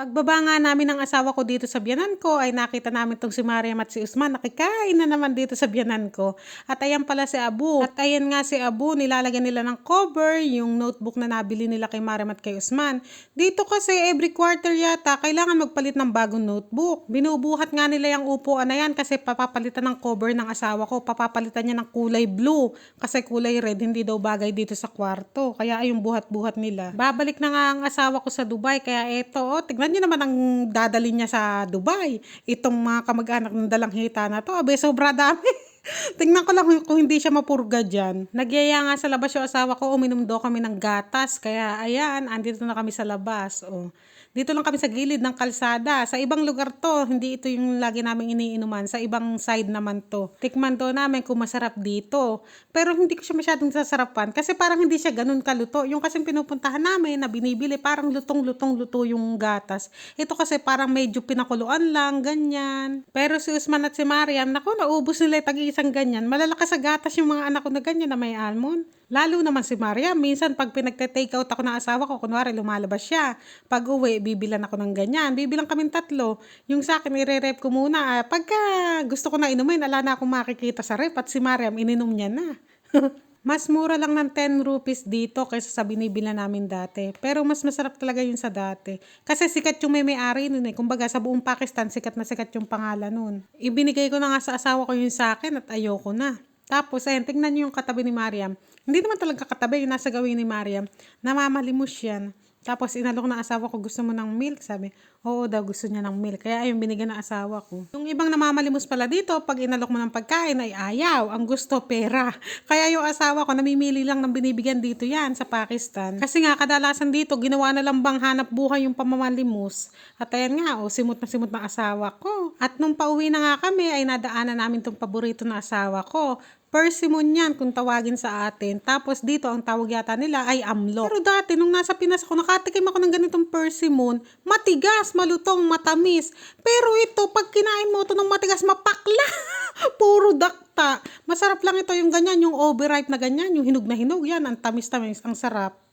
Pagbaba nga namin ng asawa ko dito sa biyanan ko, ay nakita namin tong si Mariam at si Usman. Nakikain na naman dito sa biyanan ko. At ayan pala si Abu. At ayan nga si Abu, nilalagyan nila ng cover, yung notebook na nabili nila kay Mariam at kay Usman. Dito kasi every quarter yata, kailangan magpalit ng bagong notebook. Binubuhat nga nila yung upuan na yan kasi papapalitan ng cover ng asawa ko. Papapalitan niya ng kulay blue. Kasi kulay red, hindi daw bagay dito sa kwarto. Kaya ayun buhat-buhat nila. Babalik na nga ang asawa ko sa Dubai. Kaya eto, oh, tignan niyo naman ang dadalhin niya sa Dubai. Itong mga kamag-anak ng dalang hita na to. Abe, sobra dami. Tingnan ko lang kung- hindi siya mapurga dyan. Nagyaya nga sa labas yung asawa ko, uminom daw kami ng gatas. Kaya ayan, andito na kami sa labas. Oh. Dito lang kami sa gilid ng kalsada. Sa ibang lugar to, hindi ito yung lagi namin iniinuman. Sa ibang side naman to. Tikman to namin kung masarap dito. Pero hindi ko siya masyadong sasarapan kasi parang hindi siya ganun kaluto. Yung kasing pinupuntahan namin na binibili, parang lutong-lutong luto yung gatas. Ito kasi parang medyo pinakuluan lang, ganyan. Pero si Usman at si Mariam, naku, naubos nila yung tag-iisang ganyan. Malalakas sa gatas yung mga anak ko na ganyan na may almond. Lalo naman si Mariam, minsan pag pinagte-take out ako ng asawa ko, kunwari lumalabas siya. Pag uwi, bibilan ako ng ganyan. Bibilang kaming tatlo. Yung sa akin, ire-rep ko muna. Ah, pagka gusto ko na inumin, ala na akong makikita sa rep. At si Mariam, ininom niya na. mas mura lang ng 10 rupees dito kaysa sa binibila namin dati. Pero mas masarap talaga yun sa dati. Kasi sikat yung may may-ari nun eh. Kumbaga sa buong Pakistan, sikat na sikat yung pangalan nun. Ibinigay ko na nga sa asawa ko yun sa akin at ayoko na. Tapos, ayun, tingnan niyo yung katabi ni Mariam. Hindi naman talaga katabi, yung nasa gawin ni Mariam. Namamalimos yan. Tapos, inalok na asawa ko, gusto mo ng milk? Sabi, oo daw, gusto niya ng milk. Kaya ayun, binigyan ng asawa ko. Yung ibang namamalimos pala dito, pag inalok mo ng pagkain ay ayaw. Ang gusto, pera. Kaya yung asawa ko, namimili lang ng binibigyan dito yan sa Pakistan. Kasi nga, kadalasan dito, ginawa na lang bang hanap buhay yung pamamalimos. At ayan nga, oh, simot na simot ng asawa ko. At nung pauwi na nga kami, ay nadaanan namin tong paborito na asawa ko. Persimmon yan kung tawagin sa atin. Tapos dito ang tawag yata nila ay amlok. Pero dati nung nasa Pinas ako, nakatikim ako ng ganitong persimmon. Matigas, malutong, matamis. Pero ito, pag kinain mo ito ng matigas, mapakla. Puro dakta. Masarap lang ito yung ganyan, yung overripe na ganyan, yung hinog na hinog yan. Ang tamis-tamis, ang sarap.